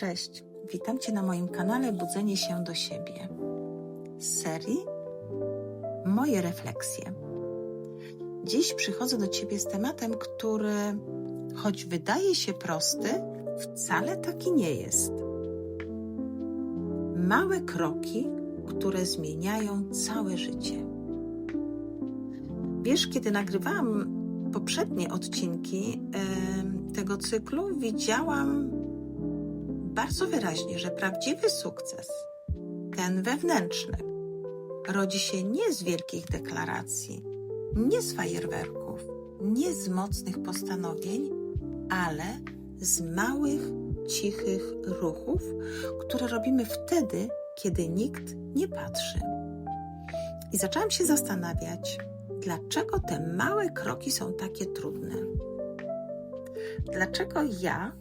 Cześć, witam Cię na moim kanale Budzenie się do siebie. Z serii Moje refleksje. Dziś przychodzę do Ciebie z tematem, który, choć wydaje się prosty, wcale taki nie jest. Małe kroki, które zmieniają całe życie. Wiesz, kiedy nagrywałam poprzednie odcinki em, tego cyklu, widziałam bardzo wyraźnie, że prawdziwy sukces, ten wewnętrzny, rodzi się nie z wielkich deklaracji, nie z fajerwerków, nie z mocnych postanowień, ale z małych, cichych ruchów, które robimy wtedy, kiedy nikt nie patrzy. I zaczęłam się zastanawiać, dlaczego te małe kroki są takie trudne. Dlaczego ja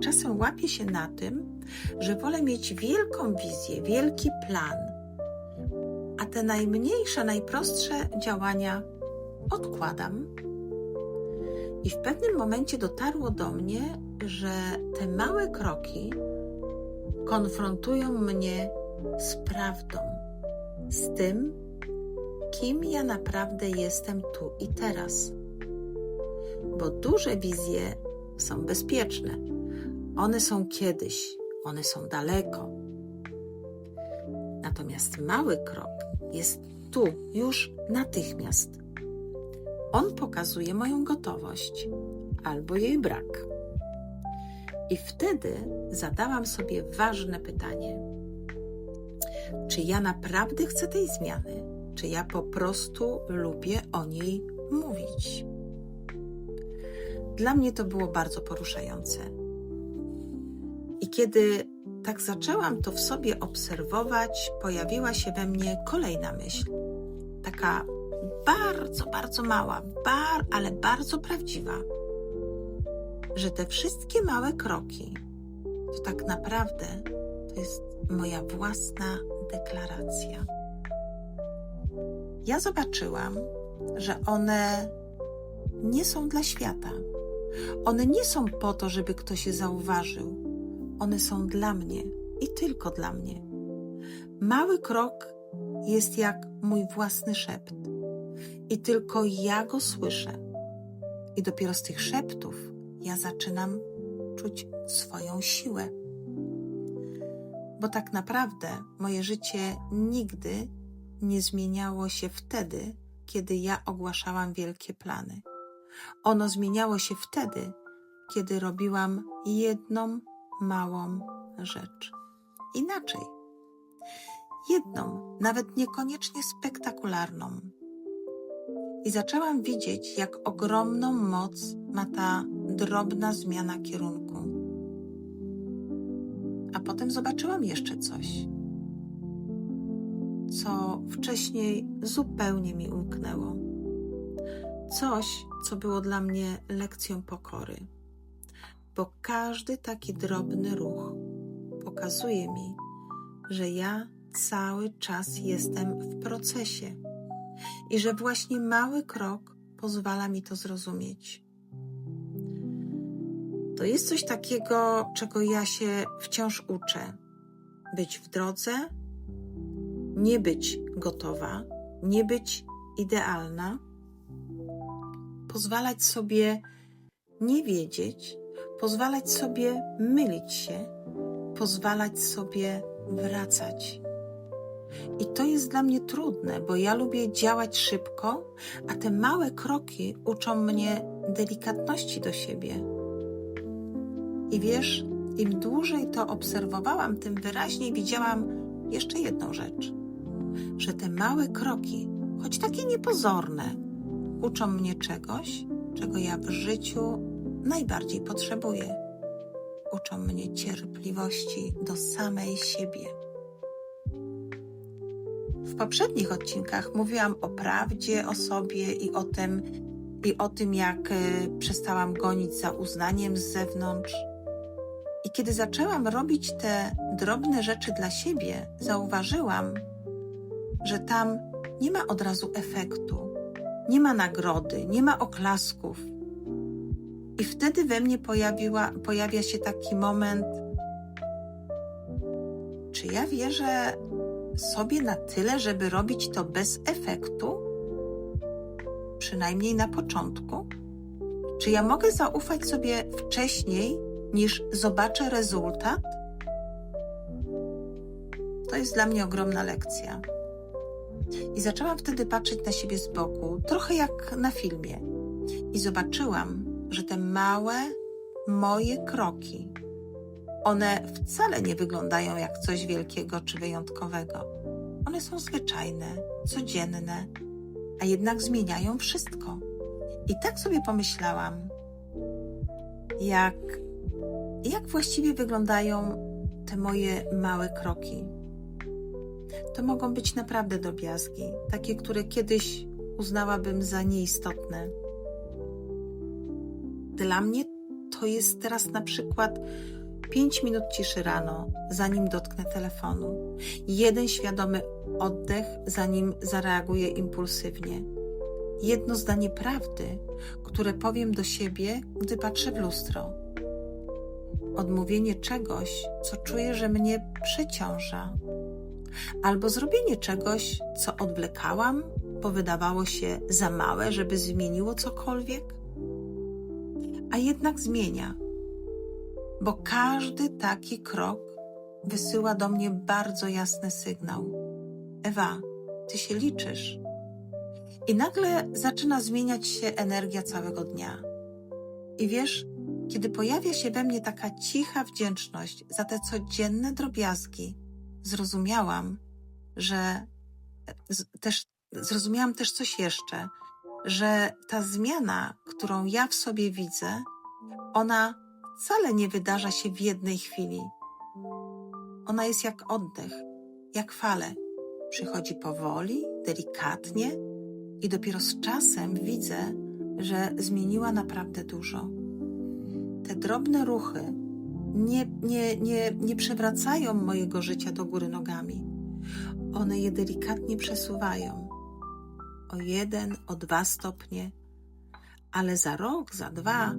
czasem łapię się na tym, że wolę mieć wielką wizję, wielki plan, a te najmniejsze, najprostsze działania odkładam. I w pewnym momencie dotarło do mnie, że te małe kroki konfrontują mnie z prawdą, z tym, kim ja naprawdę jestem tu i teraz. Bo duże wizje są bezpieczne. One są kiedyś, one są daleko. Natomiast mały krok jest tu, już natychmiast. On pokazuje moją gotowość albo jej brak. I wtedy zadałam sobie ważne pytanie: czy ja naprawdę chcę tej zmiany? Czy ja po prostu lubię o niej mówić? Dla mnie to było bardzo poruszające. I kiedy tak zaczęłam to w sobie obserwować, pojawiła się we mnie kolejna myśl. Taka bardzo, bardzo mała, bar, ale bardzo prawdziwa. Że te wszystkie małe kroki to tak naprawdę to jest moja własna deklaracja. Ja zobaczyłam, że one nie są dla świata. One nie są po to, żeby ktoś je zauważył. One są dla mnie i tylko dla mnie. Mały krok jest jak mój własny szept. I tylko ja go słyszę. I dopiero z tych szeptów ja zaczynam czuć swoją siłę. Bo tak naprawdę moje życie nigdy nie zmieniało się wtedy, kiedy ja ogłaszałam wielkie plany. Ono zmieniało się wtedy, kiedy robiłam jedną małą rzecz. Inaczej. Jedną, nawet niekoniecznie spektakularną. I zaczęłam widzieć, jak ogromną moc ma ta drobna zmiana kierunku. A potem zobaczyłam jeszcze coś, co wcześniej zupełnie mi umknęło. Coś, co było dla mnie lekcją pokory, bo każdy taki drobny ruch pokazuje mi, że ja cały czas jestem w procesie i że właśnie mały krok pozwala mi to zrozumieć. To jest coś takiego, czego ja się wciąż uczę. Być w drodze, nie być gotowa, nie być idealna, pozwalać sobie nie wiedzieć, pozwalać sobie mylić się, pozwalać sobie wracać. I to jest dla mnie trudne, bo ja lubię działać szybko, a te małe kroki uczą mnie delikatności do siebie. I wiesz, im dłużej to obserwowałam, tym wyraźniej widziałam jeszcze jedną rzecz: że te małe kroki, choć takie niepozorne, uczą mnie czegoś, czego ja w życiu najbardziej potrzebuję. Uczą mnie cierpliwości do samej siebie. W poprzednich odcinkach mówiłam o prawdzie o sobie i o tym, i o tym, jak e, przestałam gonić za uznaniem z zewnątrz. I kiedy zaczęłam robić te drobne rzeczy dla siebie, zauważyłam, że tam nie ma od razu efektu, nie ma nagrody, nie ma oklasków. I wtedy we mnie pojawiła, pojawia się taki moment, Czy ja wierzę sobie na tyle, żeby robić to bez efektu? Przynajmniej na początku? Czy ja mogę zaufać sobie wcześniej, niż zobaczę rezultat? To jest dla mnie ogromna lekcja. I zaczęłam wtedy patrzeć na siebie z boku, trochę jak na filmie. I zobaczyłam, że te małe, moje kroki, one wcale nie wyglądają jak coś wielkiego czy wyjątkowego. One są zwyczajne, codzienne, a jednak zmieniają wszystko. I tak sobie pomyślałam, jak, jak właściwie wyglądają te moje małe kroki. To mogą być naprawdę drobiazgi, takie, które kiedyś uznałabym za nieistotne. Dla mnie to jest teraz na przykład 5 minut ciszy rano, zanim dotknę telefonu, jeden świadomy oddech, zanim zareaguję impulsywnie, jedno zdanie prawdy, które powiem do siebie, gdy patrzę w lustro, odmówienie czegoś, co czuję, że mnie przeciąża, albo zrobienie czegoś, co odwlekałam, bo wydawało się za małe, żeby zmieniło cokolwiek, a jednak zmienia bo każdy taki krok wysyła do mnie bardzo jasny sygnał. Ewa, ty się liczysz. I nagle zaczyna zmieniać się energia całego dnia. I wiesz, kiedy pojawia się we mnie taka cicha wdzięczność za te codzienne drobiazgi, zrozumiałam, że też zrozumiałam też coś jeszcze, że ta zmiana, którą ja w sobie widzę, ona wcale nie wydarza się w jednej chwili. Ona jest jak oddech, jak fale. Przychodzi powoli, delikatnie i dopiero z czasem widzę, że zmieniła naprawdę dużo. Te drobne ruchy nie, nie, nie, nie przewracają mojego życia do góry nogami. One je delikatnie przesuwają o jeden, o dwa stopnie, ale za rok, za dwa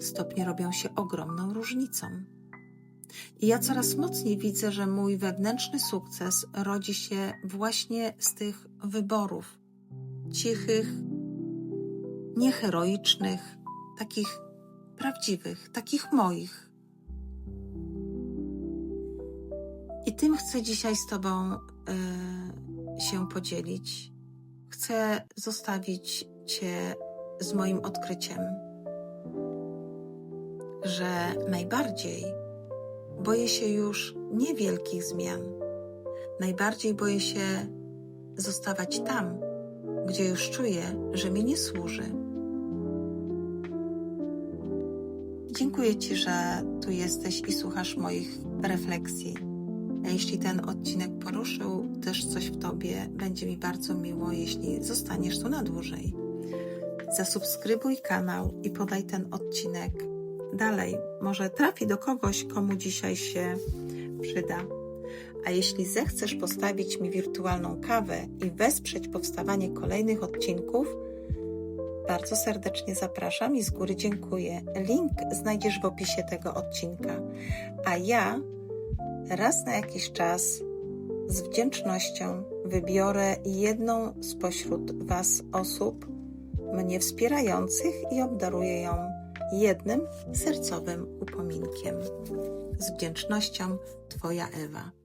stopnie robią się ogromną różnicą. I ja coraz mocniej widzę, że mój wewnętrzny sukces rodzi się właśnie z tych wyborów cichych, nieheroicznych, takich prawdziwych, takich moich. I tym chcę dzisiaj z Tobą y, się podzielić. Chcę zostawić Cię z moim odkryciem że najbardziej boję się już niewielkich zmian. Najbardziej boję się zostawać tam, gdzie już czuję, że mi nie służy. Dziękuję Ci, że tu jesteś i słuchasz moich refleksji. A jeśli ten odcinek poruszył też coś w Tobie, będzie mi bardzo miło, jeśli zostaniesz tu na dłużej. Zasubskrybuj kanał i podaj ten odcinek dalej. Może trafi do kogoś, komu dzisiaj się przyda. A jeśli zechcesz postawić mi wirtualną kawę i wesprzeć powstawanie kolejnych odcinków, bardzo serdecznie zapraszam i z góry dziękuję. Link znajdziesz w opisie tego odcinka. A ja raz na jakiś czas z wdzięcznością wybiorę jedną spośród Was osób mnie wspierających i obdaruję ją jednym sercowym upominkiem. Z wdzięcznością, Twoja Ewa.